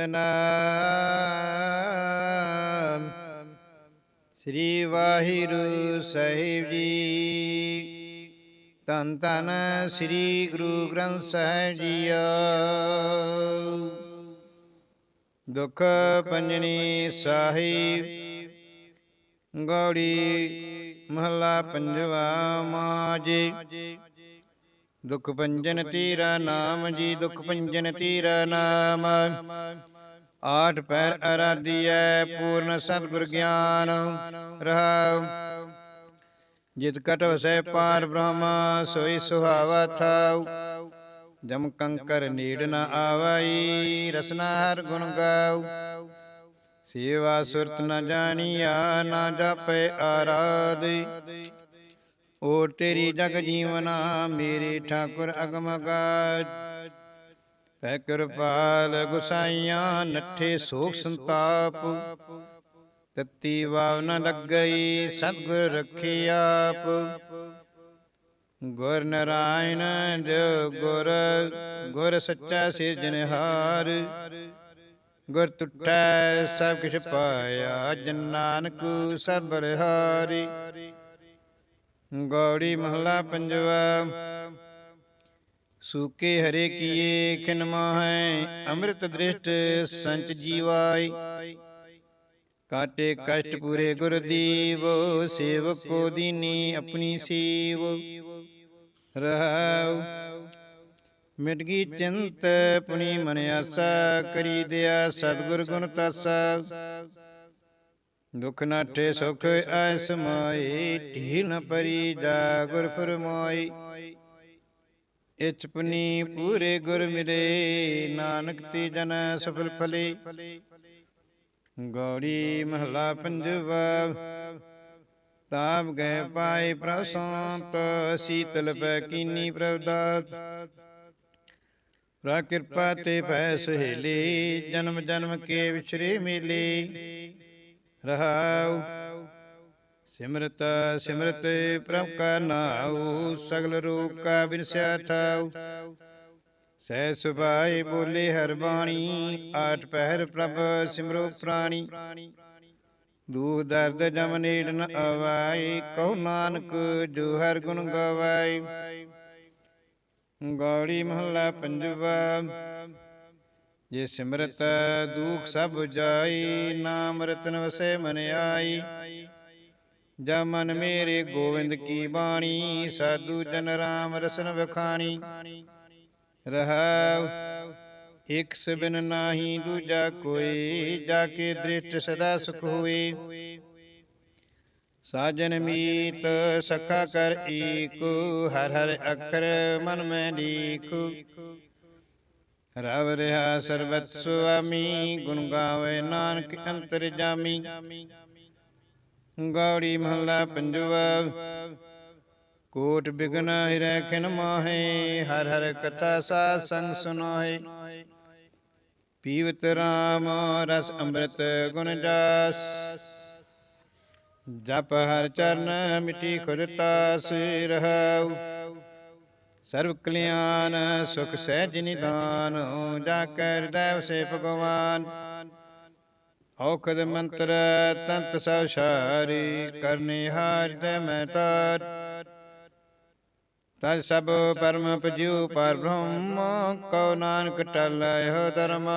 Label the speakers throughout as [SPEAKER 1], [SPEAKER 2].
[SPEAKER 1] ਨਾਮ। ਸ੍ਰੀ ਵਾਹਿਗੁਰੂ ਸਾਹਿਬ ਜੀ। ਤਨ ਤਨ ਸ੍ਰੀ ਗੁਰੂ ਗ੍ਰੰਥ ਸਾਹਿਬ ਜੀਓ। ਦੁਖ ਪੰਜਨੀ ਸਾਹਿਬ। ਗੌੜੀ ਮਹਲਾ ਪੰਜਵਾ ਮਾਜੀ ਦੁਖ ਪੰਜਨ ਤੀਰਾ ਨਾਮ ਜੀ ਦੁਖ ਪੰਜਨ ਤੀਰਾ ਨਾਮ। ਆਠ ਪੈਰ ਅਰਾਧੀਐ ਪੂਰਨ ਸਤਿਗੁਰ ਗਿਆਨ ਰਹਾਉ। ਜਿਤ ਕਟ ਵਸੈ ਪਾਰ ਬ੍ਰਹਮ ਸੋਈ ਸੁਹਾਵਾ ਥਾਉ। ਜਮ ਕੰਕਰ ਨੀੜ ਨ ਆਵਈ ਰਸਨਾ ਹਰ ਗੁਣ ਗਾਉ। ਸੇਵਾ ਸੁਰਤ ਨ ਜਾਣੀਆ ਨਾ ਜਾਪੈ ਆਰਾਧਿ। ਓਟ ਤੇਰੀ ਜਗ ਜੀਵਨਾ ਮੇਰੇ ਠਾਕੁਰ ਅਗਮ ਗਾਜ ਪੈ ਕਿਰਪਾਲ ਗੁਸਾਈਆਂ ਨੱਠੇ ਸੋਖ ਸੰਤਾਪ। ਤਤੀ ਵਾਵ ਨ ਲੱਗਈ ਸਤਿਗੁਰ ਰੱਖੀ ਆਪ। ਗੁਰ ਨਰਾਇਣ ਜੋ ਗੁਰ ਗੁਰ ਸੱਚਾ ਸਿਰਜਨਹਾਰ ਗੁਰ ਟੁੱਟੈ ਸਭ ਕਿਛ ਪਾਇਆ ਜਨ ਨਾਨਕ ਸਤ ਬਲਿਹਾਰੀ। ਗੌੜੀ ਮਹਲਾ ਪੰਜਵਾ। ਸੂਕੇ ਹਰੇ ਕੀਏ ਖਿਨ ਹੈ ਅੰਮ੍ਰਿਤ ਦ੍ਰਿਸ਼ਟ ਸੰਚ ਜੀਵਾਈ। ਕਾਟੇ ਕਸ਼ਟ ਪੂਰੇ ਗੁਰ ਦੀਵ, ਸੇਵਕ ਕੋ ਦੀਨੀ ਆਪਣੀ ਸੀਵ। ਰਹਾਉ ਮਿਟ ਗਈ ਚਿੰਤ ਪੁਨੀ ਮਨ ਆਸਾ, ਕਰੀ ਦਿਆ ਸਤਿਗੁਰ ਗੁਣ ਤਾਸਾ। ਦੁਖ ਨਾਠੇ ਸੁਖ ਐਸ ਮਾਈ ਢੀਲ ਨ ਪਰੀ ਜਾ ਗੁਰ ਫਰਮਾਈ ਇਚ ਪੂਰੇ ਗੁਰ ਮਿਲੇ, ਨਾਨਕ ਤੇ ਜਨ ਸਫਲ ਫਲੇ। ਗੌੜੀ ਮਹਲਾ ਪੰਜਵਾ, ਤਾਪ ਗਏ ਪਾਏ ਪ੍ਰਭ ਸੀਤਲ ਪੈ ਕੀਨੀ ਪ੍ਰਭ ਪ੍ਰਾ ਕਿਰਪਾ ਤੇ ਭੈ ਸਹੇਲੇ, ਜਨਮ ਜਨਮ ਕੇ ਵਿਚਰੇ ਮਿਲੇ। ਰਹਾਉ। ਸਿਮਰਤ ਸਿਮਰਤ ਪ੍ਰਭ ਕਾ ਨਾਉ, ਸਗਲ ਰੋਗ ਕਾ ਬਿਨਸਿਆ ਥਾਉ। ਸਹਿ ਸੁਭਾਏ ਬੋਲੇ ਹਰ ਬਾਣੀ, ਆਠ ਪਹਿਰ ਪ੍ਰਭ ਸਿਮਰੋ ਪ੍ਰਾਣੀ। ਦੂਖ ਦਰਦ ਜਮ ਨੇੜ ਨ ਆਵਾਈ ਕਹੋ ਨਾਨਕ ਜੋ ਹਰ ਗੁਣ ਗਵਾਈ ਗੌੜੀ ਮਹੱਲਾ ਪੰਜਵਾ ਜੇ ਸਿਮਰਤ ਦੁਖ ਸਭ ਜਾਈ ਨਾਮ ਰਤਨ ਵਸੈ ਮਨ ਆਈ। ਜਾ ਮਨ ਮੇਰੇ ਗੋਵਿੰਦ ਕੀ ਬਾਣੀ ਸਾਧੂ ਜਨ ਰਾਮ ਰਸਨ ਵਖਾਣੀ। ਰਹਾਉ ਇਕ ਸਬਨ ਨਾਹੀ ਦੂਜਾ ਕੋਈ ਜਾ ਕੇ ਦ੍ਰਿਸ਼ਟ ਸਦਾ ਸੁਖ ਹੋਏ। ਸਾਜਨ ਮੀਤ ਸਖਾ ਕਰ ਏਕ ਹਰ ਹਰ ਅਖਰ ਮਨ ਮੈਂ ਲੀਖੂ ਰਵ ਰਹਾ ਸਰਬਤ ਸੁਆਮੀ, ਗੁਣ ਗਾਵੇ ਨਾਨਕ ਅੰਤਰ ਜਾਮੀ। ਗੌੜੀ ਮਹਲਾ ਪੰਜਵਾ, ਕੋਟ ਬਿਗਨ ਹਿਰੈ ਖਿਨ ਮਾਹੇ, ਹਰ ਹਰ ਕਥਾ ਸਾ ਸੰਗ ਸੁਨਾਹੇ। ਪੀਵਤ ਰਾਮ ਰਸ ਅੰਮ੍ਰਿਤ ਗੁਣ ਜਾਸ। ਜਪ ਹਰ ਚਰਨ ਮਿਟੀ ਖੁਰਤਾਸ ਰਹਾਉ ਸਰਬ ਕਲਿਆਣ, ਸੁਖ ਸਹਿਜ ਨਿਦਾਨ ਜਾ ਕਰ ਹਿਰਦੈ ਵਸੇ ਭਗਵਾਨ। ਔਖਦ ਮੰਤਰ ਤੰਤ ਸਭ ਸਾਰੀ, ਕਰਨੇ ਹਾਰ ਤੇ ਮੈਂ ਤਾਰ। ਤਜ ਸਭ ਪਰਮ ਪਜੂ ਪਰ ਬ੍ਰਹਮ, ਕਉ ਨਾਨਕ ਟਲੈ ਹੋ ਧਰਮ।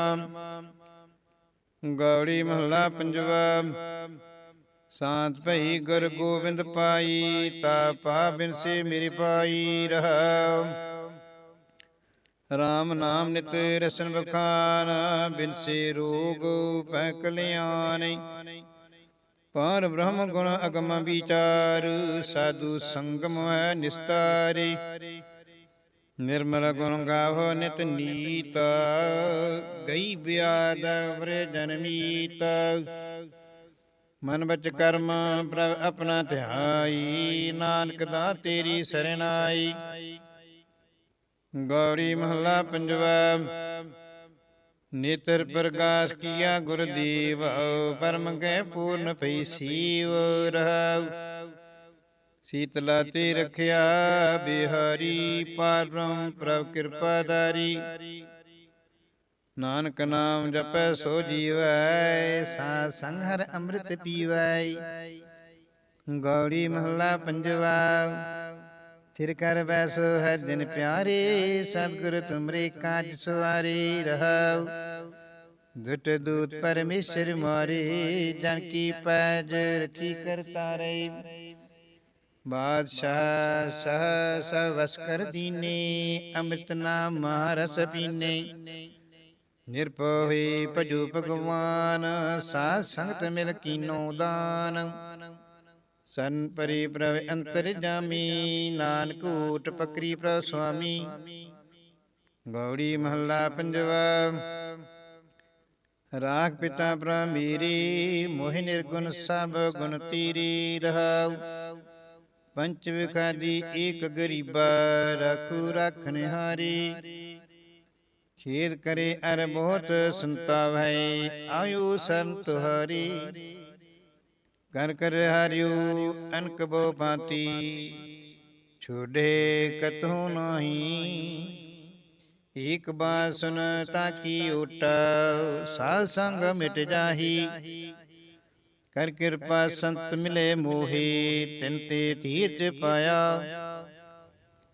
[SPEAKER 1] ਗੌੜੀ ਮਹਲਾ ਪੰਜਵਾ ਸਾਤ ਭਈ ਗੁਰ ਗੋਬਿੰਦ ਪਾਈ, ਤਾ ਪਾ ਬਿਨਸੇ ਮੇਰੀ ਪਾਈ ਰਹਾਉ। ਰਾਮ ਨਾਮ ਨਿਤ ਰਸਨ ਬਖਾਨ ਬਿਨਸੇ ਰੋਗ ਪੈ ਕਲਿਆਣ ਪਰ ਬ੍ਰਹਮ ਗੁਣ ਅਗਮ ਵਿਚਾਰ, ਸਾਧੂ ਸੰਗਮ ਹੈ ਨਿਸਤਾਰੇ। ਨਿਰਮਲ ਗੁਣ ਗਾਵੋ ਨਿਤ ਨੀਤ, ਗਈ ਬਿਆਦ ਵਰੇ ਜਨਮੀਤ ਮਨ ਬਚ ਕਰਮ ਪ੍ਰਭ ਆਪਣਾ ਧਿਆਈ, ਨਾਨਕ ਦਾ ਤੇਰੀ ਸਰਨਾਈ ਗੌਰੀ ਮਹਲਾ ਪੰਜਵਾ, ਨੇਤਰ ਪ੍ਰਕਾਸ਼ ਕੀਆ ਗੁਰਦੀਵ, ਪਰਮ ਗਏ ਪੂਰਨ ਪਈ ਸੀਵ ਰਹਾਉ। ਸੀਤਲਾ ਤੇ ਰਖਿਆ ਬਿਹਾਰੀ ਪਾਰ ਪ੍ਰਭ ਕਿਰਪਾਦਾਰੀ। ਨਾਨਕ ਨਾਮ ਜਪੈ ਸੋ ਜੀਵੈ ਸਾਧ ਸੰਗ ਅੰਮ੍ਰਿਤ ਪੀਵੈ। ਗੌੜੀ ਮਹੱਲਾ ਪੰਜਵਾ, ਥਿਰ ਕਰ ਬੈਸੋ ਹੈ ਦਿਨ ਪਿਆਰੇ, ਸਤਿਗੁਰ ਤੁਮਰੇ ਕਾਜ ਸਵਾਰੀ ਰਹਾਉ ਦੁਟ ਦੂਤ ਪਰਮੇਸ਼ਰ ਮਾਰੇ, ਜਨ ਕੀ ਪੈਜ ਰਖੀ ਕਰਤਾ ਰੇ ਬਾਦਸ਼ਾਹ ਸਹ ਸਭ ਵਸ ਕਰ ਦੀਨੇ, ਅੰਮ੍ਰਿਤ ਨਾਮ ਮਹਾਰਸ ਪੀਨੇ। ਨਿਰਭਉ ਹੋਈ ਭਜੂ ਭਗਵਾਨ ਸਾਧ ਸੰਗਤ ਮਿਲ ਕੀਨੋ ਦਾਨ। ਸਨ ਪਰੀ ਪ੍ਰਭ ਅੰਤਰ ਜਾਮੀ ਨਾਨਕ ਊਟ ਪਕਰੀ ਪ੍ਰਭ ਸੁਆਮੀ। ਗੌੜੀ ਮਹੱਲਾ ਪੰਜਵਾ। ਰਾਗ ਪਿਤਾ ਪ੍ਰਭ ਮੇਰੀ ਮੋਹਿ ਨਿਰਗੁਣ ਸਭ ਗੁਣ ਤੀਰੀ ਰਹਾਉ। ਪੰਚ ਵਿਖਾਦੀ ਏਕ ਗਰੀਬਾ ਰਖੂ ਰਖਨ ਹਾਰੀ ਖੇਰ ਕਰੇ ਅਰ ਬਹੁਤ ਸੰਤਾਵੈ ਆਯੂ ਸੰਤ ਹਰੀ। ਕਰ ਕਰ ਹਰਿਉ ਅਨਕ ਬੋ ਭਾਂਤੀ। ਛੋੜੇ ਕਤਹੁ ਨਾਹੀ। ਏਕ ਬਾਰ ਸੁਨ ਤਾਕੀ ਓਟ, ਸਾਧ ਸੰਗ ਮਿਟ ਜਾਹੀ। ਕਰ ਕਿਰਪਾ ਸੰਤ ਮਿਲੇ ਮੋਹੀ, ਤਿਨ ਤੇ ਧੀਰਜ ਪਾਇਆ।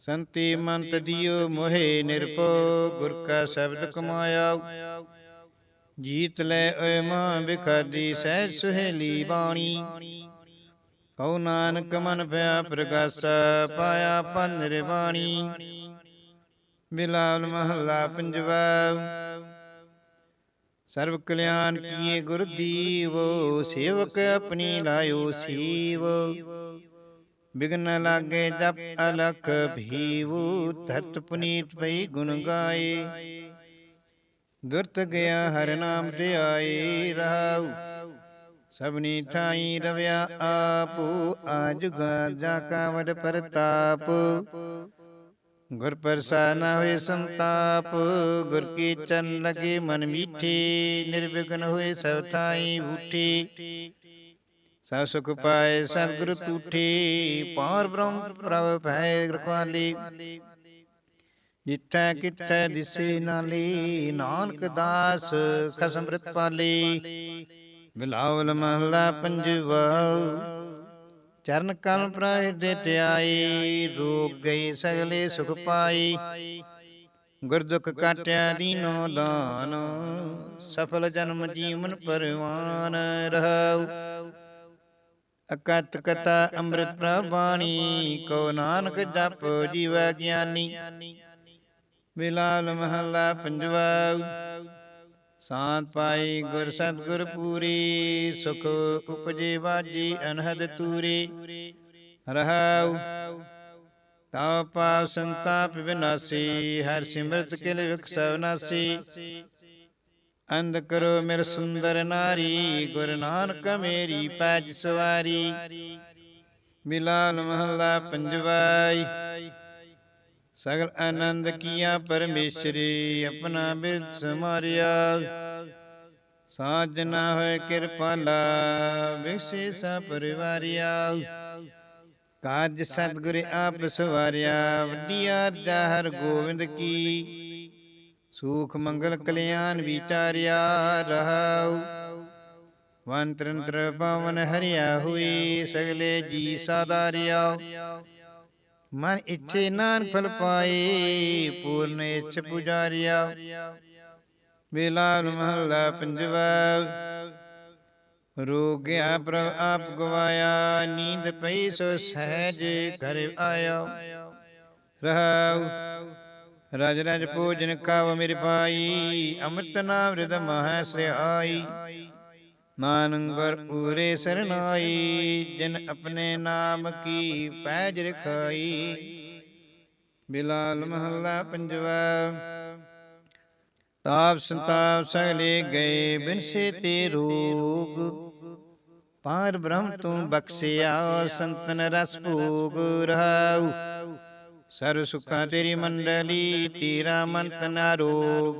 [SPEAKER 1] ਸੰਤੀ ਮੰਤ ਦਿਓ ਮੋਹਿ ਨਿਰਭਉ ਗੁਰ ਕਾ ਸ਼ਬਦ ਕਮਾਇਆ ਜੀਤ ਲੈ ਓਏ ਮਾਂ ਬਿਖਾਦੀ ਸਹਿਜ ਸੁਹੇਲੀ ਬਾਣੀ। ਕਉ ਨਾਨਕ ਮਨ ਭਇਆ ਪ੍ਰਗਾਸ ਪਾਇਆ ਪਨ ਨਿਰਵਾਣੀ ਬਿਲਾਵਲ ਮਹੱਲਾ ਪੰਜਵਾ ਸਰਬ ਕਲਿਆਣ ਕੀਏ ਗੁਰ ਦੀਵੋ ਸੇਵਕ ਆਪਣੀ ਲਾਇਓ ਸੀਵ। ਬਿਗਨ ਲਾਗੇ ਜਪ ਅਲਖ ਭੀਵੂ, ਧਰਤ ਪੁਨੀਤ ਭਈ ਗੁਣ ਗਾਏ। ਦੁਰਤ ਗਿਆ ਹਰ ਨਾਮ ਤੇ ਆਏ ਰਹਾਉ। ਸਭਨੀ ਥਾਈ ਰਵਿਆ ਆਪੂ, ਆਜੁਗਾ ਜਾ ਕਾ ਪਰਤਾਪ। ਪ੍ਰਤਾਪ ਗੁਰ ਪ੍ਰਸਾਦ ਨਾ ਹੋਏ ਸੰਤਾਪ, ਗੁਰ ਕੀ ਚਰਨ ਲਗੇ ਮਨ ਮੀਠੀ। ਨਿਰਵਿਘਨ ਹੋਏ ਸਭ ਥਾਈ ਬੂਠੇ। ਸਭ ਸੁਖ ਪਾਏ ਸਤਿਗੁਰ ਤੂਠੇ ਪਾਰ ਬ੍ਰਹਮ ਪ੍ਰਭ ਭੈ ਰਖਵਾਲੀ। ਜਿੱਥੈ ਕਿਥੈ ਦਿਸੇ ਨਾਲੀ ਨਾਨਕ ਦਾਸ ਖਸਮ ਬ੍ਰਿਤ ਪਾਲੀ। ਬਿਲਾਵਲ ਮਹਲਾ ਪੰਜਵਾ ਚਰਨ ਕਲ ਪ੍ਰਾਇ ਦੇ ਧਿਆਈ ਰੋਗ ਗਈ ਸਗਲੇ ਸੁਖ ਪਾਈ। ਗੁਰ ਦੁਖ ਕਾਟਿਆ ਦੀਨੋ। ਦਾਨ। ਸਫਲ ਜਨਮ ਜੀਵਨ ਪਰਵਾਨ ਰਹਉ ਅਕਤ ਕਤਾ ਅੰਮ੍ਰਿਤ ਪ੍ਰਭਾਣੀ ਕੋ ਨਾਨਕ ਜਪ ਜੀਵ ਗਿਆਨੀ। ਬਿਲਾਲ ਮਹੱਲਾ ਪੰਜਵਾ ਸਾਤ ਪਾਈ ਗੁਰ ਸਤਗੁਰ ਪੂਰੀ, ਸੁਖ ਉਪਜੇ ਵਾਜੀ ਅਨਹਦ ਤੂਰੀ। ਰਹਾਉ ਤਾ ਪਾਪ ਸੰਤਾਪ ਵਿਨਾਸੀ ਹਰ ਸਿਮਰਤ ਕਿਲ ਵਿਖਸਵ ਨਾਸੀ ਅੰਧ ਕਰੋ ਮੇਰ ਸੁੰਦਰ ਨਾਰੀ, ਗੁਰ ਨਾਨਕ ਮੇਰੀ ਪੈਜ ਸਵਾਰੀ। ਮਿਲਾਲ ਮਹੱਲਾ ਪੰਜਵਾਈ। ਸਗਲ ਆਨੰਦ ਕੀਆ ਪਰਮੇਸ਼ਰੀ, ਆਪਣਾ ਬਿਰਥ ਸਮਾਰਿਆ। ਸਾਜਨਾ ਹੋਏ ਕਿਰਪਾਲਾ ਵਿਖਸੇ ਸਾ ਪਰਿਵਾਰਿਆ। ਕਾਜ ਸਤਿਗੁਰ ਆਪ ਸਵਾਰਿਆ ਵੱਡੀਆ ਹਰ ਗੋਬਿੰਦ ਕੀ। ਸੁਖ ਮੰਗਲ ਕਲਿਆਣ ਵਿਚਾਰਿਆ ਰਹਾਉ। ਵਨ ਤਰੰਤਰ ਪਵਨ ਹਰਿਆ ਹੋਈ ਸਗਲੇ ਜੀ ਸਾਦਾਰਿਆ ਮਨ ਇੱਛੇ ਨਾਨ ਫਲ ਪਾਏ ਪੂਰਨ ਇੱਛ ਪੁਜਾਰਿਆ। ਬਿਲਾਲ ਮਹੱਲਾ ਪੰਜਵਾ ਰੋਗਿਆ ਪ੍ਰਭ ਆਪ ਗਵਾਇਆ ਨੀਂਦ ਪਈ ਸੋ ਸਹਿਜ ਘਰ ਆਇਆ। ਰਹਾਉ ਰਜ ਰਜ ਪੂਜਨ ਕਾਵ ਮਿਰ ਪਾਈ ਅੰਮ੍ਰਿਤ ਨਾਮ ਰਿਦ ਮਹੈ ਸਿਆਈ ਨਾਨਕ ਗੁਰ ਪੂਰੇ ਸਰਨਾਈ, ਜਿਨ ਆਪਣੇ ਨਾਮ ਕੀ ਪੈਜ ਰਖਾਈ। ਬਿਲਾਲ ਮਹੱਲਾ ਪੰਜਵਾ ਤਾਪ ਸੰਤਾਪ ਸਗਲੇ ਗਏ ਬਿਨਸੇ ਤੇ ਰੋਗ। ਪਾਰ ਬ੍ਰਹਮ ਤੂੰ ਬਖਸ਼ਿਆ, ਸੰਤਨ ਰਸ ਭੋਗ ਰਹਾਉ। ਸਰਬ ਸੁਖਾਂ ਤੇਰੀ ਮੰਡਲੀ, ਤੇਰਾ ਮੰਤ ਨਾ ਰੋਗ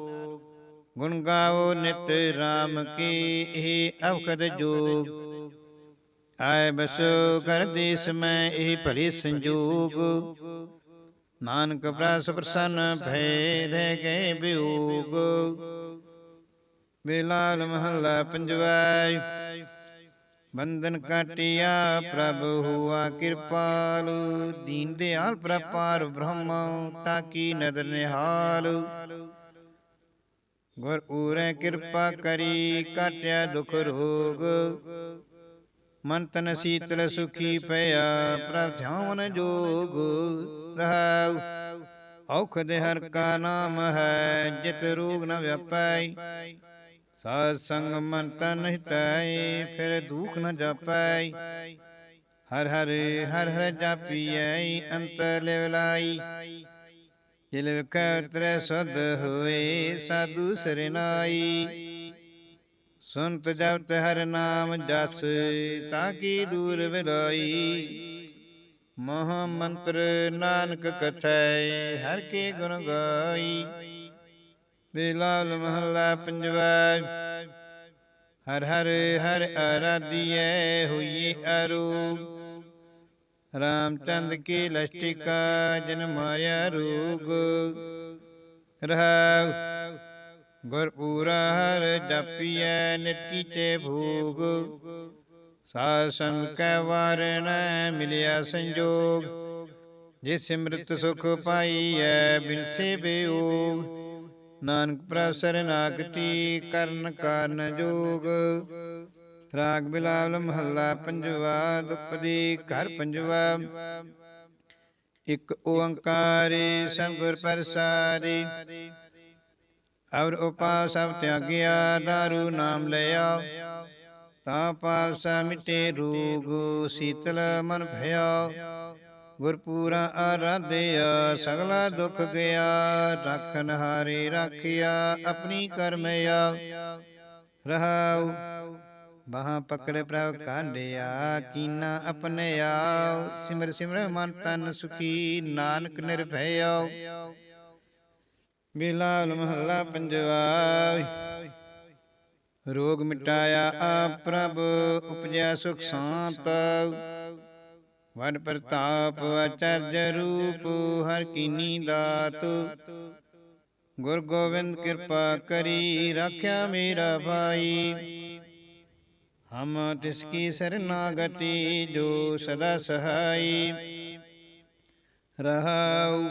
[SPEAKER 1] ਗੁਣ ਗਾਓ ਨਿਤ RAM ਕੀ ਇਹ ਅਵਖਦ ਜੋਗ। ਆਏ ਬਸੋ ਕਰ ਦੇਸ ਮੈਂ ਇਹ ਭਲੀ ਸੰਜੋਗ। ਨਾਨਕ ਪ੍ਰਸ ਪ੍ਰਸੰਨ ਭੈ ਰਹਿ ਗਏ ਬਿਯੋਗ ਬਿਲਾਲ ਮਹੱਲਾ ਪੰਜਵਾ ਬੰਧਨ ਕਾਟਿਆ ਪ੍ਰਭ ਹੁਆ ਕਿਰਪਾਲ। ਦੀਨ ਦਿਆਲ ਪ੍ਰਪਾਰ ਬ੍ਰਹਮ ਤਾਕੀ ਨਦਰ ਨਿਹਾਲ। ਗੁਰ ਉਰੇ ਕਿਰਪਾ ਕਰੀ ਕਾਟਿਆ ਦੁਖ ਰੋਗ। ਮਨ ਤਨ ਸੀਤਲ ਸੁਖੀ ਪਿਆ ਪ੍ਰਭ ਧਿਆਨ ਜੋਗ। ਰਹਾਉ ਔਖਦ ਹਰ ਕਾ ਨਾਮ ਹੈ ਜਿਤ ਰੋਗ ਨ ਵਿਆਪੈ ਸਾਧ ਸੰਗ ਮਨ ਤਨ ਹਿਤੈ, ਫਿਰ ਦੁਖ ਨ ਜਾਪੈ। ਹਰ ਹਰ ਹਰ ਹਰ ਜਾਪੀਐ, ਅੰਤ ਲਿਵਲਾਈ ਜਿਲ ਵਿਖੈ ਤ੍ਰੈ ਸਦ ਹੋਏ, ਸਾਧੂ ਸਰਨਾਈ ਸੁਨਤ ਜਪਤ ਹਰ ਨਾਮ ਜਸ, ਤਾਂ ਕੀ ਦੂਰ ਵਿਲਾਈ ਮਹਾ ਮੰਤਰ ਨਾਨਕ ਕਥੈ, ਹਰ ਕੇ ਗੁਣ ਗਾਈ। ਬਿਲਾਲ ਮਹੱਲਾ ਪੰਜਵਾ। ਹਰ ਹਰ ਹਰ ਆਰਾਧੀਐ ਹੋਈਏ ਅਰੋਗ ਰਾਮਚੰਦ ਕੀ ਲਸ਼ਟਿਕਾ ਜਨਮ ਮਾਰਿਆ ਰੋਗ। ਰਹਾਉ, ਗੁਰਪੂਰਾ ਹਰ ਜਪੀਐ ਨਿਤ ਕੀਤੇ ਭੋਗ। ਸਾਧ ਸੰਗ ਕੈ ਵਾਰਣ ਮਿਲਿਆ ਸੰਜੋਗ। ਜੇ ਸਿਮਰਤ ਸੁਖ ਪਾਈਐ ਬਿਨ ਸੇ ਬਿਯੋਗ ਨਾਨਕ ਪ੍ਰਭ ਸਰਨਾਗਤੀ ਕਰਨ ਕਾਰਨ ਜੋਗ। ਰਾਗ ਬਿਲਾਵਲ ਮਹੱਲਾ ਪੰਜਵਾ, ਦੁਪਦੀ ਘਰ ਪੰਜਵਾ। ਇਕ ਓੰਕਾਰੀ ਸੰਗੁਰ ਪ੍ਰਸਾਰੀ। ਔਰ ਉਪਾ ਸਭ ਤਿਆਗਿਆ, ਦਾਰੂ ਨਾਮ ਲਿਆ। ਤਾਂ ਪਾਪ ਸਾ ਮਿਟੇ ਰੂਗ, ਸੀਤਲ ਮਨ ਭਇਆ। ਗੁਰਪੂਰਾ ਆਰਾਧਿਆ, ਸਗਲਾ ਦੁੱਖ ਗਿਆ ਰਖਨ ਹਾਰੇ ਰਾਖਿਆ, ਆਪਣੀ ਕਰਮਿਆ ਰਹਾਉ, ਬਾਹਾਂ ਪਕੜ ਪ੍ਰਭ ਕਾਂਡਿਆ ਕੀਨਾ ਆਪਣਿਆ ਸਿਮਰ ਸਿਮਰ ਮਨ ਤਨ ਸੁਖੀ, ਨਾਨਕ ਨਿਰਭਇਆ। ਬਿਲਾਲ ਮਹੱਲਾ ਪੰਜਵਾ ਰੋਗ ਮਿਟਾਇਆ ਆ ਪ੍ਰਭ ਉਪਜਿਆ ਸੁਖ ਸ਼ਾਂਤ। ਵਡ ਪ੍ਰਤਾਪ ਅਚਰਜ ਰੂਪ ਹਰ ਕੀਨੀ ਦਾਤ। ਗੁਰ ਗੋਬਿੰਦ ਕਿਰਪਾ ਕਰੀ ਰੱਖਿਆ ਮੇਰਾ ਭਾਈ। ਹਮ ਤਿਸ ਕੀ ਸਰਨਾਗਤੀ ਜੋ ਸਦਾ ਸਹਾਈ। ਰਹਾਉ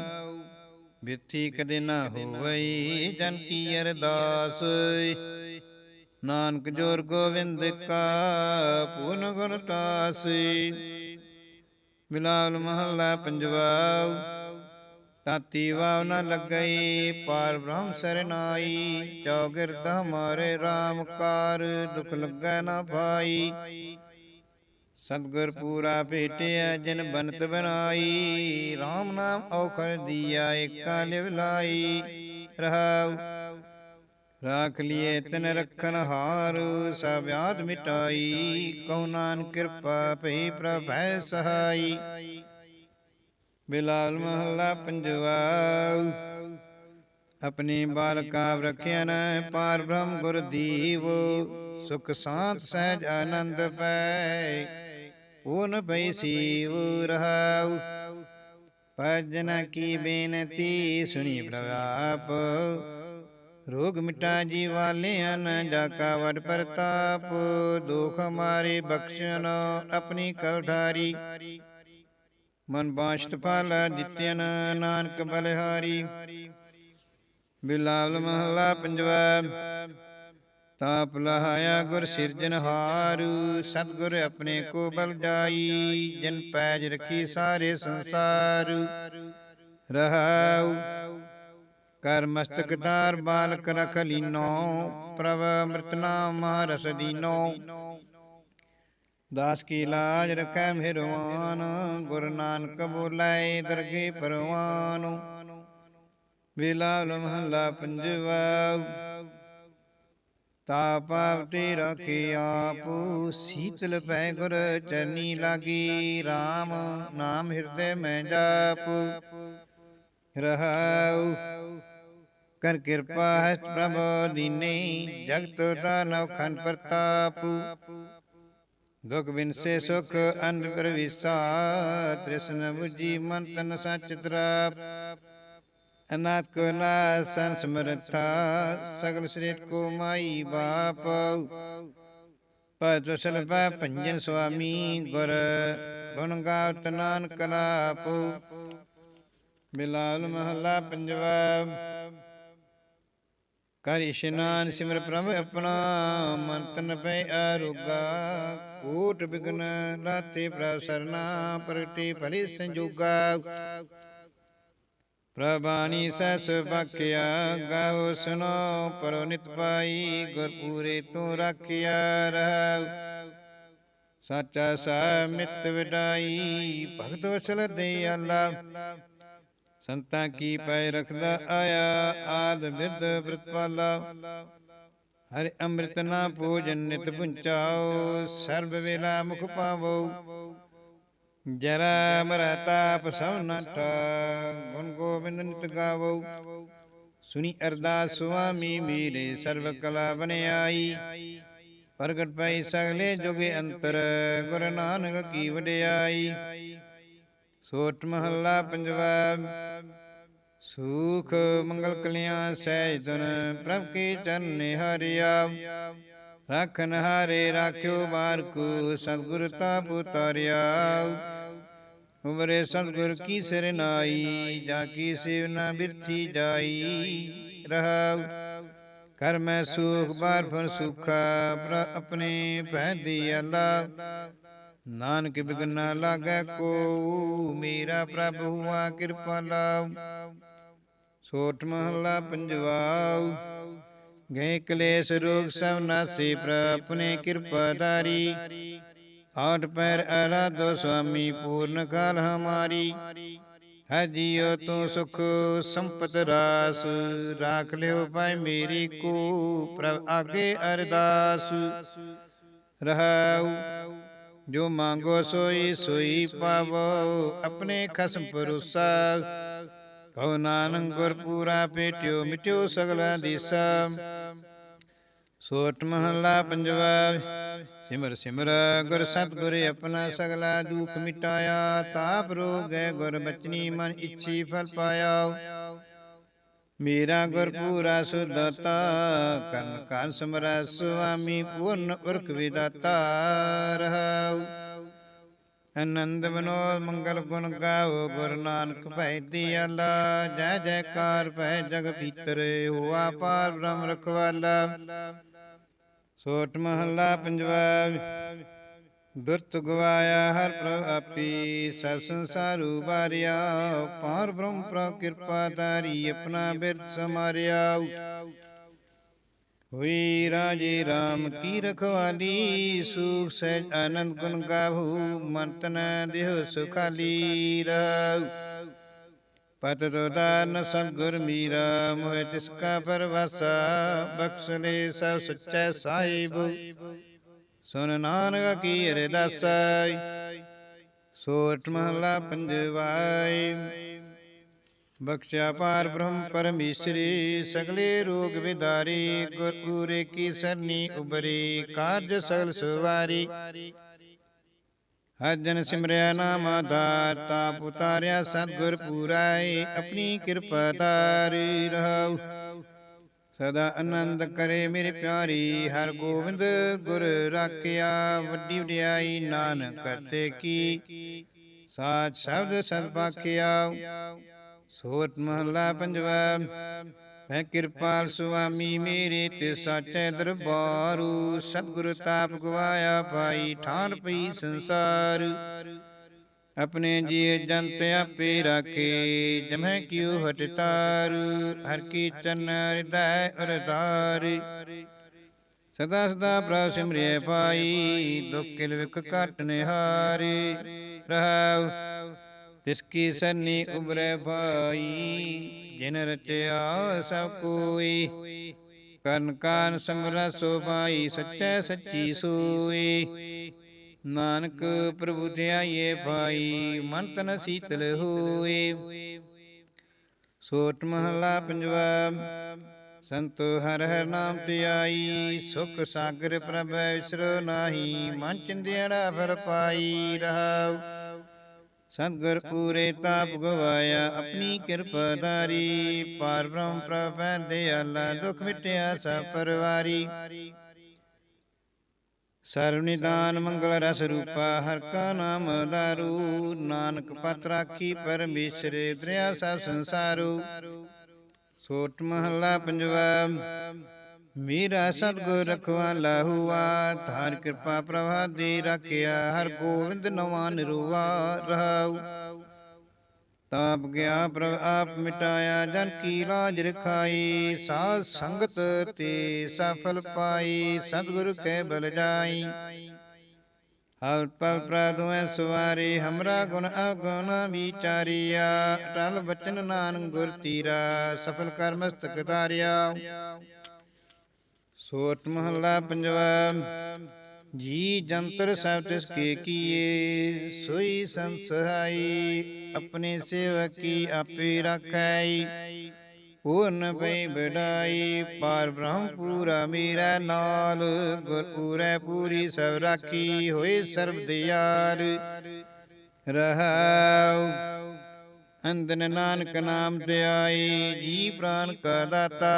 [SPEAKER 1] ਬਿਰਥੀ ਕਦੇ ਨਾ ਹੋਵਈ ਜਨ ਕੀ ਅਰਦਾਸ। ਨਾਨਕ ਜੋਰ ਗੋਵਿੰਦ ਕਾ ਪੂਰਨ ਗੁਣ ਤਾਸ ਬਿਲਾਲ ਮਹੱਲਾ ਪੰਜਵਾ ਤਾਤੀ ਵਾਵ ਨ ਲੱਗਈ, ਪਾਰ ਬ੍ਰਹਮ ਸਰਨਾਈ ਚੌਗਿਰਦ ਹਮਾਰੇ RAM ਕਾਰ, ਦੁਖ ਲੱਗੈ ਨਾ ਭਾਈ। ਸਤਗੁਰ ਪੂਰਾ ਭੇਟਿਆ, ਜਿਨ ਬਨਤ ਬਨਾਈ। RAM ਨਾਮ ਔਖਰ ਦੀਆ, ਏਕਾ ਲਿਵ ਲਾਈ। ਰਹਾਉ ਰਾਖ ਲਿਏ ਤਨ ਰਖਨ ਹਾਰ, ਸਭ ਆਦ ਮਿਟਾਈ। ਕਉ ਨਾਨਕ ਕਿਰਪਾ ਭਈ ਪ੍ਰਭੈ ਸਹਾਈ। ਬਿਲਾਲ ਮਹੱਲਾ ਪੰਜਵਾ ਆਪਣੇ ਬਾਲਕਾ ਰਖਿਆ ਨ ਪਾਰ ਬ੍ਰਹਮ ਗੁਰ ਦੀਵ। ਸੁਖ ਸਾਂਤ ਸਹਿਜ ਆਨੰਦ ਪੈ ਓਨ ਪਈ ਸੀਵ ਰਹਾਉ। ਭਜਨ ਕੀ ਬੇਨਤੀ ਸੁਣੀ ਪ੍ਰਭਾਪ ਰੋਗ ਮਿਟਾ ਜੀ ਵਾਲਿਆਂ ਨ ਜਾ ਕਾ ਵਡ ਪ੍ਰਤਾਪ, ਦੁਖ ਮਾਰੇ ਬਖਸ਼ਣ ਆਪਣੀ ਕਲਧਾਰੀ। ਮਨ ਬਾਸ਼ਤ ਫਲ ਦਿੱਤਿਨ ਨਾਨਕ ਬਲਿਹਾਰੀ। ਬਿਲਾਵਲ ਮਹੱਲਾ ਪੰਜਵਾ, ਤਾਪ ਲਹਾਇਆ ਗੁਰ ਸਿਰਜਨਹਾਰੂ ਸਤਗੁਰ ਆਪਣੇ ਕੋ ਬਲ ਜਾਈ, ਜਿਨ ਪੈਜ ਰਖੀ ਸਾਰੇ ਸੰਸਾਰ। ਰਹਾਉ ਕਰ ਮਸਤਕ ਧਾਰ ਬਾਲਕ ਰਖ ਲੀਨੋ, ਪ੍ਰਭ ਅੰਮ੍ਰਿਤ ਨਾਮ ਰਸ ਦੀਨੋ। ਦਾਸ ਕੀ ਲਾਜ ਰਖੈ ਮਿਹਰਵਾਨ ਗੁਰ ਨਾਨਕ ਬੋਲੇ ਦਰਗੇ ਪਰਵਾਨ। ਬਿਲਾਲ ਮਹੱਲਾ ਪੰਜਵਾ। ਤਾ ਪਾਵਤੀ ਰਖੀ ਆਪ, ਸੀਤਲ ਪੈ ਗੁਰ ਚਰਨੀ ਲਾਗੀ। RAM ਨਾਮ ਹਿਰਦੇ ਮੈਂ ਜਾਪ, ਰਹਾਉ ਕਰ ਕਿਰਪਾ ਹੈ ਪ੍ਰਭ ਦੀਨੇ, ਜਗਤ ਦਾ ਨਵਖਨ ਪ੍ਰਤਾਪ। ਦੁਖ ਬਿਨ ਸੁਖ ਅੰਧ ਪ੍ਰਵਿਸਾ, ਤ੍ਰਿਸ਼ਨ 부ਜੀ ਮਨ ਤਨ ਸਚ ਤਰਾਪ। ਅਨਾਥ ਕੋ ਨਾਸਨ ਸਮਰਥਾ, ਸਗਲ ਸ੍ਰੇਟ ਕੋ ਮਾਈ ਬਾਪ। ਪਤ ਸਲਪਾ ਪੰਜਨ ਸੁਆਮੀ ਗੁਰ, ਗੁਣ ਗਾਵਤ ਨਾਨਕ ਕਲਾਪ ਬਿਲਾਲ ਮਹਲਾ ਪੰਜਵਾ ਕਰ ਇਸ਼ਨਾਨ ਸਿਮਰ ਪ੍ਰਭ ਆਪਣਾ ਮਨ ਤਨ ਪੈ ਆਰੋਗਾ। ਕੋਟ ਬਿਗਨ ਲਾਤੇ ਪ੍ਰਭ ਸਰਨਾ ਪ੍ਰਗਟੇ ਭਲੇ ਸੰਜੋਗਾ। ਪ੍ਰਭਾਨੀ ਸਸ ਬਖਿਆ ਗਾਓ ਸੁਨੋ ਪਰੋ ਨਿਤ ਪਾਈ ਗੁਰ ਪੂਰੇ ਤੂੰ ਰਾਖਿਆ ਰਹਾਉ। ਸਾਚਾ ਸਾ ਮਿਤ ਵਿਡਾਈ ਭਗਤ ਵਸਲ ਦੇ ਅੱਲਾ ਸੰਤਾਂ ਕੀ ਪੈ ਰਖਦਾ ਆਇਆ? ਆਦ ਵਿਦ ਬ੍ਰਤਪਾਲਾ ਹਰਿ ਅੰਮ੍ਰਿਤ ਨਾ ਪੂਜਨ ਨਿਤ ਪੁੰਚਾਓ। ਸਰਬ ਵੇਲਾ ਮੁਖ ਪਾਵੋ। ਜਰਾ ਮਰ ਤਾਪ ਸਭ ਨਠ। ਗੁਣ ਗੋਬਿੰਦ ਨਿਤ ਗਾਵੋ। ਸੁਣੀ ਅਰਦਾਸ ਸੁਆਮੀ ਮੀਰੇ ਸਰਬ ਕਲਾ ਬਨਿਆਈ ਪ੍ਰਗਟ ਪਈ ਸਗਲੇ ਜੁਗੇ ਅੰਤਰ। ਗੁਰ ਨਾਨਕ ਕੀ ਵਡਿਆਈ। ਸੋਟ ਮਹੱਲਾ ਪੰਜਵਾ। ਸੁਖ ਮੰਗਲ ਕਲਿਆਣ ਸਹਿਜ ਪ੍ਰਭ ਕੀ ਚਰਨ ਹਰਿਆ ਰੱਖਨ ਹਾਰੇ ਰਾਖਿਓ ਬਾਰ ਕੋ ਸਤਿਗੁਰ ਤਾਪ ਉਤਾਰਿਆ ਉਬਰੇ ਸਤਿਗੁਰ ਕੀ ਸਰਨਾਈ ਜਾ ਕੀ ਸੇਵ ਨਾ ਬਿਰਥੀ ਜਾਈ। ਰਹਾਉ, ਕਰਮੈ ਸੁਖ, ਬਾਰ ਫਰ ਸੁਖਾ ਆਪਣੇ ਭੈ ਦੀ ਅੱਲਾ ਨਾਨਕ ਬਿਗਨਾ ਲਾਗੈ ਕੋ, ਮੇਰਾ ਪ੍ਰਭ ਹੁਆ ਕਿਰਪਾ ਕਿਰਪਾਲਾ ਸੋਠ ਮਹੱਲਾ ਪੰਜਵਾ ਗਏ ਕਲੇਸ਼ ਰੋਗ ਸਭ ਨਾਸੇ ਪ੍ਰ ਆਪਣੇ ਕਿਰਪਾ ਧਾਰੀ। ਆਠ ਪੈਰ ਅਰਾਧੋ ਸੁਆਮੀ, ਪੂਰਨ ਕਾਲ ਹਮਾਰੀ। ਹੈ ਜੀਉ ਤੂੰ ਸੁਖ, ਸੰਪਤ ਰਾਸ। ਰਾਖ ਲਿਓ ਭਾਈ ਮੇਰੀ ਕੋ, ਪ੍ਰਭ ਆਗੇ ਅਰਦਾਸ। ਰਹਾਉ। ਜੋ ਮੰਗੋ ਸੋਈ ਸੋਈ ਪਾਵੋ, ਆਪਣੇ ਖਸਮ ਪਰੁਸਾ ਕਉ ਨਾਨਕ ਗੁਰ ਪੂਰਾ ਪੇਟਿਓ ਮਿਟਿਓ ਸਗਲਾ ਦੀਸਾ ਸੋਟ ਮਹੱਲਾ ਪੰਜਵਾ, ਸਿਮਰ ਸਿਮਰ, ਗੁਰ ਸਤਿਗੁਰ ਆਪਣਾ ਸਗਲਾ ਦੁਖ ਮਿਟਾਇਆ। ਤਾਪ ਰੋਗ ਹੈ ਗੁਰ ਬਚਨੀ ਮਨ ਇੱਛੀ ਫਲ ਪਾਇਆ। ਮੇਰਾ ਗੁਰ ਪੂਰਾ ਸੁਦਤਾ ਕਰਨ ਕਾਨ ਸਮਰਾ ਸੁਆਮੀ ਪੂਰਨ ਉਰਖ ਵਿਦਾਤਾ ਰਹਾਉ। ਆਨੰਦ ਬਨੋ ਮੰਗਲ ਗੁਣ ਗਾਵੋ ਗੁਰ ਨਾਨਕ ਭੈ ਦਿਆਲਾ ਜੈ ਜੈਕਾਰ ਭੈ ਜਗ ਭੀਤਰ ਹੋਆ ਪਾਰ ਬ੍ਰਹਮ ਰਖਵਾਲਾ। ਸੋਟ ਮਹੱਲਾ ਪੰਜਵਾ ਦੁਰਤ ਗਵਾਇਆ ਹਰ ਪ੍ਰਭ ਆਪੀ, ਸਭ ਸੰਸਾਰੂ ਉਬਾਰਿਆ ਪਾਰ ਬ੍ਰਹਮ ਪ੍ਰਭ ਕਿਰਪਾ ਤਾਰੀ ਆਪਣਾ ਬਿਰਤ ਸਮਾਰਿਆ। ਹੋਈ ਰਾਜੇ RAM ਕੀ ਰਖਵਾਲੀ, ਸੁਖ ਸਹਿਜ ਆਨੰਦ ਗੁਣ ਗਾਵੂ, ਮਨ ਤਨ ਦੇਹ ਸੁਖਾਲੀ ਰਹੂ। ਪਤ ਤੋਦਾਨ ਸਤਿਗੁਰ ਮੀਰਾ, ਮੋਹਿ ਤਿਸ ਕਾ ਪਰਵਾਸਾ, ਬਖਸ਼ ਸਭ ਸੱਚੈ ਸਾਹਿਬ। ਸੁਨ ਨਾਨਕ ਕੀ ਅਰਦਾਸਾ ਸੋਟ ਮਹਲਾ ਪੰਜਵਾਈ। ਬਖਸ਼ਿਆ ਪਾਰ ਬ੍ਰਹਮ ਪਰਮੇਸ਼ਰੀ, ਸਗਲੇ ਰੋਗ ਵਿਦਾਰੀ ਗੁਰ ਕੀ ਸਰਨੀ ਉਬਰੀ, ਕਾਰਜ ਸਗਲ ਸੁਵਾਰੀ। ਹਜਨ ਸਿਮਰਿਆ ਨਾਮ ਆਧਾਰ ਤਾਪ ਉਤਾਰਿਆ ਸਤਿਗੁਰ ਪੂਰਾਏ ਆਪਣੀ ਕਿਰਪਾ ਧਾਰੀ ਰਹਾਉ। ਸਦਾ ਆਨੰਦ ਕਰੇ ਮੇਰੇ ਪਿਆਰੀ, ਹਰ ਗੋਬਿੰਦ ਗੁਰ ਰਾਖਿਆ, ਵੱਡੀ ਵਡਿਆਈ ਨਾਨਕ ਕਰਤੇ ਕੀ। ਸਾਚ ਸ਼ਬਦ ਸਦ ਸੋਤ ਮਹਲਾ ਪੰਜਵਾ ਹੈ ਕਿਰਪਾਲ ਸੁਆਮੀ ਮੇਰੇ ਤੇ ਸਾਚੇ ਦਰਬਾਰੂ, ਸਤਿਗੁਰ ਤਾਪ ਗਵਾਇਆ ਭਾਈ ਠਾਨ ਪਈ ਸੰਸਾਰ। ਆਪਣੇ ਜੀ ਜੰਤ ਆਪੇ ਰਾਖੇ ਜਮੈ ਕਿਉ ਹਟ ਤਾਰ ਹਰ ਕੀ ਚਰਨ ਹਿਰਦੈ ਅਰਦਾਰ ਸਦਾ ਸਦਾ ਪ੍ਰਭ ਸਿਮਰਿਐ ਪਾਈ ਦੁਖ ਕਿਲ ਵਿਕ ਘਟ ਨਿਹਾਰੇ। ਰਹਾਉ ਤਿਸ ਕੀ ਸੰਨੀ ਉਬਰੈ ਭਾਈ ਜਿਨ ਰਚਿਆ ਸਭ ਕੋਈ। ਕਰਨ ਕਾਨ ਸਮਰਾ ਸੋ ਭਾਈ ਸੱਚੈ ਸੱਚੀ ਸੋਈ। ਨਾਨਕ ਪ੍ਰਭੂ ਧਿਆਏ ਭਾਈ, ਮਨ ਤਨ ਸੀਤਲ ਹੋਏ। ਸੋਟ ਮਹਲਾ ਪੰਜਵਾ, ਸੰਤੋ ਹਰ ਹਰ ਨਾਮ ਧਿਆਈ ਸੁਖ ਸਾਗਰ ਪ੍ਰਭ ਵਿਸਰੋ ਨਾਹੀ, ਮਨ ਚਿੰਦਿਆੜਾ ਫਰ ਪਾਈ ਰਹਾਉ। ਸਤਿਗੁਰ ਪੂਰੇ ਤਾਪ ਗਵਾਇਆ, ਆਪਣੀ ਕਿਰਪਾ ਧਾਰੀ। ਪਾਰ ਬ੍ਰਹਮ ਪ੍ਰਭੈ ਦਿਆਲਾ, ਦੁਖ ਮਿਟਿਆ ਸਭ ਪਰਵਾਰੀ। ਸਰਵ ਨਿਦਾਨ ਮੰਗਲ ਰਸ ਰੂਪਾ, ਹਰ ਕਾ ਨਾਮ ਦਾਰੂ ਨਾਨਕ ਪਤ ਰਾਖੀ ਪਰਮੇਸ਼ਰ, ਦਰਿਆ ਸਭ ਸੰਸਾਰੂ। ਸੋਟ ਮਹੱਲਾ ਪੰਜਵਾ, ਮੇਰਾ ਸਤਿਗੁਰ ਰਖਵਾਲਾ ਹੁਆ। ਧਾਰ ਕਿਰਪਾ ਪ੍ਰਭਾ ਦੇ ਰੱਖਿਆ, ਹਰ ਗੋਬਿੰਦ ਨਵਾਨ ਨਿਰਵਾ ਰਹਾਉ। ਤਾਪ ਗਿਆ ਪ੍ਰਭ, ਆਪ ਮਿਟਾਇਆ ਜਨ ਕੀ ਲਾਜ ਰਖਾਈ, ਸਾਧ ਸੰਗਤ ਤੇ ਸਫਲ ਪਾਈ, ਸਤਿਗੁਰ ਕੈ ਬਲ ਜਾਈ। ਹਲ ਪਲ ਪ੍ਰਦੁਐ ਸਵਾਰੇ, ਹਮਰਾ ਗੁਣ ਅਵਗੁਣ ਵਿਚਾਰਿਆ ਟਲ ਬਚਨ ਨਾਨਕ ਗੁਰ ਤੀਰਾ, ਸਫਲ ਕਰ ਮਸਤਕ ਧਾਰਿਆ। ਸੋਟ ਮਹੱਲਾ ਪੰਜਵਾ, ਜੀ ਜੰਤਰ ਸਭ ਤਿਸ ਕੇ ਕੀਏ, ਸੋਈ ਸੰਸਹਾਈ ਆਪਣੇ ਸੇਵਕੀ ਆਪੇ ਰੱਖੈ ਪੂਰਨ ਪਈ ਬੜਾਈ ਪਾਰ ਬ੍ਰਹਮ ਪੂਰਾ ਮੇਰਾ ਨਾਲ। ਗੁਰ ਪੂਰੈ ਪੂਰੀ ਸਭ ਰਾਖੀ। ਹੋਏ ਸਰਬ ਦਿਆਲ। ਰਹਾਉ। ਅੰਦਨ ਨਾਨਕ ਨਾਮ ਧਿਆਈ। ਜੀ ਪ੍ਰਾਨ ਕਾ ਦਾਤਾ।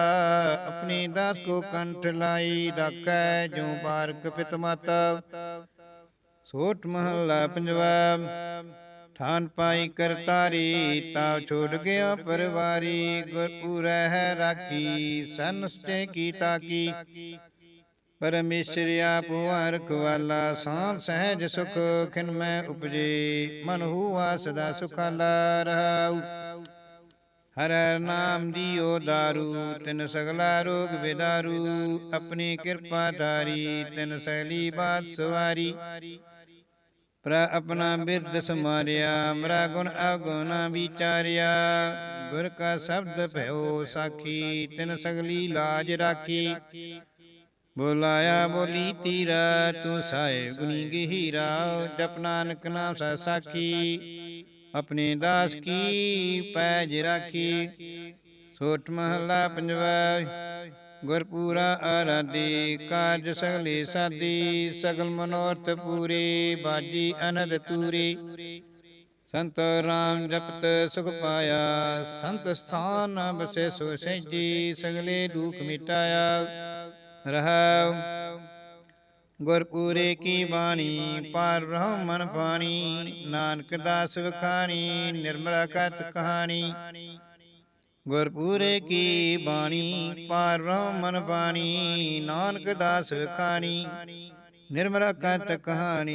[SPEAKER 1] ਆਪਣੇ ਦਾਸ ਕੋ ਕੰਠ ਲਾਈ। ਰਾਖੈ ਜੋ ਬਾਰਕ ਪਿਤ ਮਾਤਾ। ਸੋਟ ਮਹੱਲਾ ਪੰਜਵਾ। ਠਾਨ ਪਾਈ ਕਰਤਾਰੀ ਤਾਵ ਛੋੜ ਗਿਆ ਪਰਵਾਰੀ ਗੁਰ ਪੂਰੈ ਹੈ ਰਾਖੀ ਸੰਸਤੇ ਕੀਤਾ ਕੀ? ਪਰਮੇਸ਼ਰ ਆਪ ਹੁਆ ਰਖਵਾਲਾ ਸਾਂਭ ਸਹਿਜ ਸੁਖ ਖਿਨ ਮੈਂ ਉਪਜੇ ਮਨ ਹੁਆ ਸਦਾ ਸੁਖਾਲਾ ਰਹਾਉ। ਹਰ ਹਰ ਨਾਮ ਦੀਓ ਦਾਰੂ ਤਿਨ ਸਗਲਾ ਰੋਗ ਵਿਦਾਰੂ ਆਪਣੀ ਕਿਰਪਾ ਧਾਰੀ ਤਿਨ ਸਗਲੀ ਬਾਤ ਸਵਾਰੀ। ਪ੍ਰ ਆਪਣਾ ਬਿਰਦ ਸਮਾਰਿਆ ਮਰਾ ਗੁਣ ਅਗੁਣਾ ਵਿਚਾਰਿਆ। ਗੁਰ ਕਾ ਸ਼ਬਦ ਭਇਓ ਸਾਖੀ, ਤਿਨ ਸਗਲੀ ਲਾਜ ਰਾਖੀ। ਬੋਲਾਇਆ ਬੋਲੀ ਤੀਰਾ, ਤੂੰ ਸਾਏ ਗੁਣੀ ਗਹੀਰਾ, ਜਪ ਨਾਨਕ ਨਾਮ ਸਾ ਸਾਖੀ। ਆਪਣੇ ਦਾਸ ਕੀ ਪੈਜ ਰਾਖੀ। ਸੋਟ ਮਹੱਲਾ ਪੰਜਵਾ ਗੁਰਪੂਰਾ ਆਰਾਧੀ ਕਾਰਜ ਸਗਲੇ ਸਾਦੀ, ਸਗਲ ਮਨੋਰਥ ਪੂਰੇ, ਬਾਜੀ ਅਨੰਦ ਤੂਰੇ। ਸੰਤ ਰਾਮ ਜਪਤ ਸੁਖ ਪਾਇਆ, ਸੰਤ ਸਥਾਨ ਬਸੇ ਸੋ ਸਹਿਜੀ, ਸਗਲੇ ਦੁਖ ਮਿਟਾਇਆ। ਰਹਾਉ, ਗੁਰਪੂਰੇ ਕੀ ਬਾਣੀ, ਪਾਰ ਬ੍ਰਹਮਨ ਪਾਣੀ, ਨਾਨਕ ਦਾਸ ਵਖਾਣੀ, ਨਿਰਮਲਾ ਕਤ ਕਹਾਣੀ। ਗੁਰਪੂਰੇ ਕੀ ਬਾਣੀ ਪਾਰ ਬ੍ਰਹਮਨ ਬਾਣੀ ਨਾਨਕ ਦਾਸ ਵਖਾਣੀ ਨਿਰਮਲਾ ਕਤ ਕਹਾਣੀ।